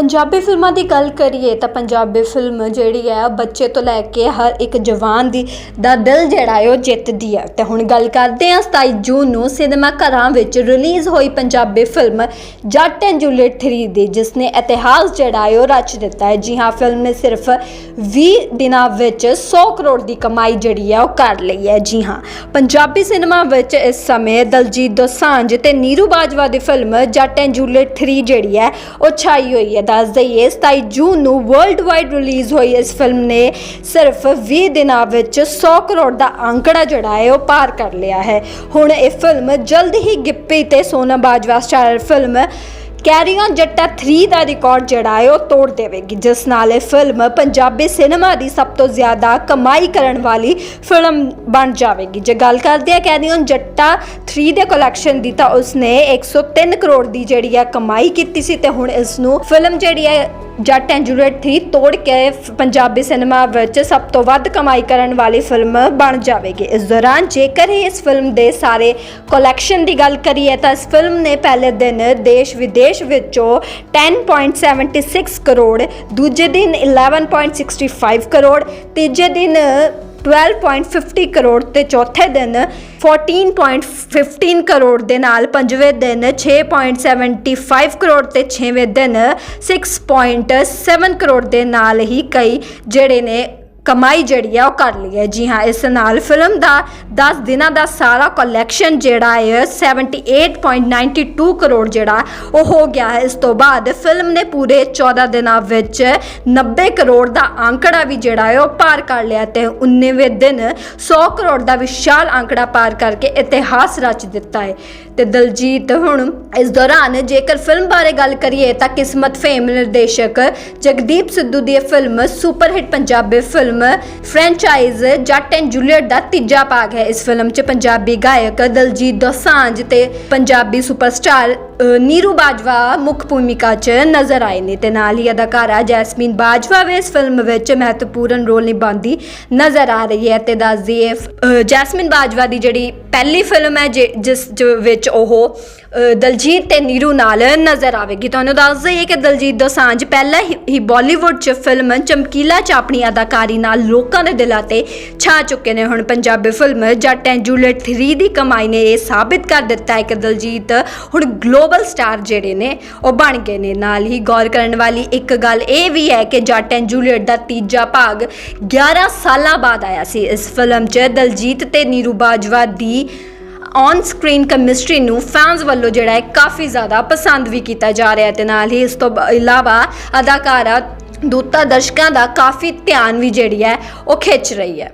ਪੰਜਾਬੀ ਫਿਲਮਾਂ ਦੀ ਗੱਲ ਕਰੀਏ ਤਾਂ ਪੰਜਾਬੀ ਫਿਲਮ ਜਿਹੜੀ ਹੈ ਬੱਚੇ ਤੋਂ ਲੈ ਕੇ ਹਰ ਇੱਕ ਜਵਾਨ ਦੀ ਦਾ ਦਿਲ ਜਿਹੜਾ ਹੈ ਉਹ ਜਿੱਤਦੀ ਹੈ। ਤੇ ਹੁਣ ਗੱਲ ਕਰਦੇ ਹਾਂ 27 ਜੂਨ ਨੂੰ ਸਿਨੇਮਾ ਘਰਾਂ ਵਿੱਚ ਰਿਲੀਜ਼ ਹੋਈ Punjabi film Jatt and Juliet 3 ਦੀ, ਜਿਸ ਨੇ ਇਤਿਹਾਸ ਜਿਹੜਾ ਹੈ ਉਹ ਰਚ ਦਿੱਤਾ ਹੈ। ਜੀ ਹਾਂ, ਫਿਲਮ ਨੇ ਸਿਰਫ 20 ਦਿਨਾਂ ਵਿੱਚ 100 ਕਰੋੜ ਦੀ ਕਮਾਈ ਜਿਹੜੀ ਹੈ ਉਹ ਕਰ ਲਈ ਹੈ। ਜੀ ਹਾਂ, ਪੰਜਾਬੀ ਸਿਨੇਮਾ ਵਿੱਚ ਇਸ ਸਮੇਂ ਦਲਜੀਤ ਦੋਸਾਂਝ ਤੇ ਨੀਰੂ ਬਾਜਵਾ ਦੀ ਫਿਲਮ ਜੱਟ ਐਂਡ ਜੂਲੀਅਟ 3 ਜਿਹੜੀ ਹੈ ਉਹ ਛਾਈ ਹੋਈ ਹੈ। ਦੱਸ ਦਈਏ 27 ਜੂਨ ਨੂੰ ਵਰਲਡ ਵਾਈਡ ਰਿਲੀਜ਼ ਹੋਈ ਇਸ ਫਿਲਮ ਨੇ। ਸਿਰਫ 20 ਦਿਨਾਂ ਵਿੱਚ 100 ਕਰੋੜ ਦਾ ਅੰਕੜਾ ਜਿਹੜਾ ਹੈ, ਉਹ ਪਾਰ ਕਰ ਲਿਆ ਹੈ। ਹੁਣ ਇਹ ਫਿਲਮ ਜਲਦ ਹੀ ਗਿੱਪੀ ਤੇ Sona Bajwa starrer film carry on Jatta 3 ਦਾ ਰਿਕਾਰਡ ਜਿਹੜਾ ਹੈ ਉਹ ਤੋੜ ਦੇਵੇਗੀ, ਜਿਸ ਨਾਲ ਇਹ ਫਿਲਮ ਪੰਜਾਬੀ ਸਿਨੇਮਾ ਦੀ ਸਭ ਤੋਂ ਜ਼ਿਆਦਾ ਕਮਾਈ ਕਰਨ ਵਾਲੀ ਫਿਲਮ ਬਣ ਜਾਵੇਗੀ। ਜੇ ਗੱਲ ਕਰਦੇ ਆ ਕੈਰੀ ਔਨ ਜੱਟਾ 3 ਦੇ ਕਲੈਕਸ਼ਨ ਦੀ, ਤਾਂ ਉਸਨੇ 103 ਕਰੋੜ ਦੀ ਜਿਹੜੀ ਹੈ ਕਮਾਈ ਕੀਤੀ ਸੀ ਤੇ ਹੁਣ ਇਸ ਨੂੰ ਫਿਲਮ ਜਿਹੜੀ ਹੈ ਜੱਟ ਐਂਡ ਜੂਲੀਅਟ 3 ਤੋੜ ਕੇ ਪੰਜਾਬੀ ਸਿਨੇਮਾ ਵਿੱਚ ਸਭ ਤੋਂ ਵੱਧ ਕਮਾਈ ਕਰਨ ਵਾਲੀ ਫਿਲਮ ਬਣ ਜਾਵੇਗੀ। ਇਸ ਦੌਰਾਨ ਜੇਕਰ ਹੀ ਇਸ ਫਿਲਮ ਦੇ ਸਾਰੇ ਕਲੈਕਸ਼ਨ ਦੀ ਗੱਲ ਕਰੀਏ ਤਾਂ ਇਸ ਫਿਲਮ ਨੇ ਪਹਿਲੇ ਦਿਨ ਦੇਸ਼ ਵਿਦੇਸ਼ ਵਿੱਚੋਂ 10.76 ਕਰੋੜ, ਦੂਜੇ ਦਿਨ 11.65 ਕਰੋੜ, ਤੀਜੇ ਦਿਨ 12.50 ਕਰੋੜ ਤੇ ਚੌਥੇ ਦਿਨ 14.15 ਕਰੋੜ ਦੇ ਨਾਲ ਪੰਜਵੇਂ ਦਿਨ 6.75 ਕਰੋੜ ਤੇ ਛੇਵੇਂ ਦਿਨ 6.7 ਕਰੋੜ ਦੇ ਨਾਲ ਹੀ ਕਈ ਜਿਹੜੇ ਨੇ ਕਮਾਈ ਜਿਹੜੀ ਆ ਉਹ ਕਰ ਲਈ ਹੈ। ਜੀ ਹਾਂ, ਇਸ ਨਾਲ ਫਿਲਮ ਦਾ 10 ਦਿਨਾਂ ਦਾ ਸਾਰਾ ਕਲੈਕਸ਼ਨ ਜਿਹੜਾ ਹੈ 78.92 ਕਰੋੜ ਜਿਹੜਾ ਉਹ ਹੋ ਗਿਆ ਹੈ। ਇਸ ਤੋਂ ਬਾਅਦ ਫਿਲਮ ਨੇ ਪੂਰੇ 14 ਦਿਨਾਂ ਵਿੱਚ 90 ਕਰੋੜ ਦਾ ਅੰਕੜਾ ਵੀ ਜਿਹੜਾ ਹੈ, ਉਹ ਪਾਰ ਕਰ ਲਿਆ ਤੇ 19ਵੇਂ ਦਿਨ 100 ਕਰੋੜ ਦਾ ਵਿਸ਼ਾਲ ਅੰਕੜਾ ਪਾਰ ਕਰਕੇ ਇਤਿਹਾਸ ਰਚ ਦਿੱਤਾ ਹੈ। ਤੇ ਦਲਜੀਤ ਹੁਣ ਇਸ ਦੌਰਾਨ ਜੇਕਰ ਫਿਲਮ ਬਾਰੇ ਗੱਲ ਕਰੀਏ ਤਾਂ ਕਿਸਮਤ ਫੇਮ ਨਿਰਦੇਸ਼ਕ ਜਗਦੀਪ ਸਿੱਧੂ ਦੀ ਇਹ film super hit Punjabi film franchise Jatt and Juliet ਦਾ ਤੀਜਾ ਭਾਗ ਹੈ। ਇਸ ਫਿਲਮ 'ਚ ਪੰਜਾਬੀ ਗਾਇਕ ਦਲਜੀਤ ਦੋਸਾਂਝ ਤੇ ਪੰਜਾਬੀ ਸੁਪਰਸਟਾਰ ਅ, ਨੀਰੂ ਬਾਜਵਾ ਮੁੱਖ ਭੂਮਿਕਾ 'ਚ ਨਜ਼ਰ ਆਏ ਨੇ ਤੇ ਨਾਲ ਹੀ ਅਦਾਕਾਰਾ ਜੈਸਮੀਨ ਬਾਜਵਾ ਵੀ ਇਸ ਫਿਲਮ ਵਿੱਚ ਮਹੱਤਵਪੂਰਨ ਰੋਲ ਨਿਭਾਉਂਦੀ ਨਜ਼ਰ ਆ ਰਹੀ ਹੈ ਤੇ ਦੱਸ ਦਈਏ ਜੈਸਮੀਨ ਬਾਜਵਾ ਦੀ ਜਿਹੜੀ ਪਹਿਲੀ ਫਿਲਮ ਹੈ ਜੇ- ਜਿਸ ਜ- ਵਿੱਚ ਉਹ ਦਲਜੀਤ ਤੇ ਨੀਰੂ ਨਾਲ ਨਜ਼ਰ ਆਵੇਗੀ। ਤੁਹਾਨੂੰ ਦੱਸ ਦਈਏ ਕਿ ਦਲਜੀਤ ਦੋਸਾਂਝ ਪਹਿਲਾਂ ਹੀ- ਹੀ ਬਾਲੀਵੁੱਡ 'ਚ ਫਿਲਮ ਚਮਕੀਲਾ 'ਚ ਆਪਣੀ ਅਦਾਕਾਰੀ ਨਾਲ ਲੋਕਾਂ ਦੇ ਦਿਲਾਂ ਤੇ ਛਾ ਚੁੱਕੇ ਨੇ। ਹੁਣ Punjabi film Jatt and Juliet 3 ਦੀ ਕਮਾਈ ਨੇ ਇਹ ਸਾਬਿਤ ਕਰ ਦਿੱਤਾ ਹੈ ਕਿ ਦਲਜੀਤ ਹੁਣ ਗਲੋਬਲ ਸਟਾਰ ਜਿਹੜੇ ਨੇ, ਉਹ ਬਣ ਗਏ ਨੇ ਨਾਲ ਹੀ ਗੌਰ ਕਰਨ ਵਾਲੀ ਇੱਕ ਗੱਲ ਇਹ ਵੀ ਹੈ ਕਿ ਜੱਟ ਐਂਡ ਜੂਲੀਅਟ ਦਾ ਤੀਜਾ ਭਾਗ 11 ਸਾਲਾਂ ਬਾਅਦ ਆਇਆ ਸੀ। ਇਸ ਫਿਲਮ 'ਚ ਦਲਜੀਤ ਤੇ ਨੀਰੂ ਬਾਜਵਾ ਦੀ ਔਨ ਸਕਰੀਨ ਕੈਮਿਸਟਰੀ ਨੂੰ ਫੈਨਸ ਵੱਲੋਂ ਜਿਹੜਾ ਹੈ ਕਾਫੀ ਜ਼ਿਆਦਾ ਪਸੰਦ ਵੀ ਕੀਤਾ ਜਾ ਰਿਹਾ ਹੈ ਤੇ ਨਾਲ ਹੀ ਇਸ ਤੋਂ ਬ- ਇਲਾਵਾ ਅਦਾਕਾਰਾ ਦੂਤਾ ਦਰਸ਼ਕਾਂ ਦਾ ਕਾਫੀ ਧਿਆਨ ਵੀ ਜਿਹੜੀ ਹੈ ਉਹ ਖਿੱਚ ਰਹੀ ਹੈ।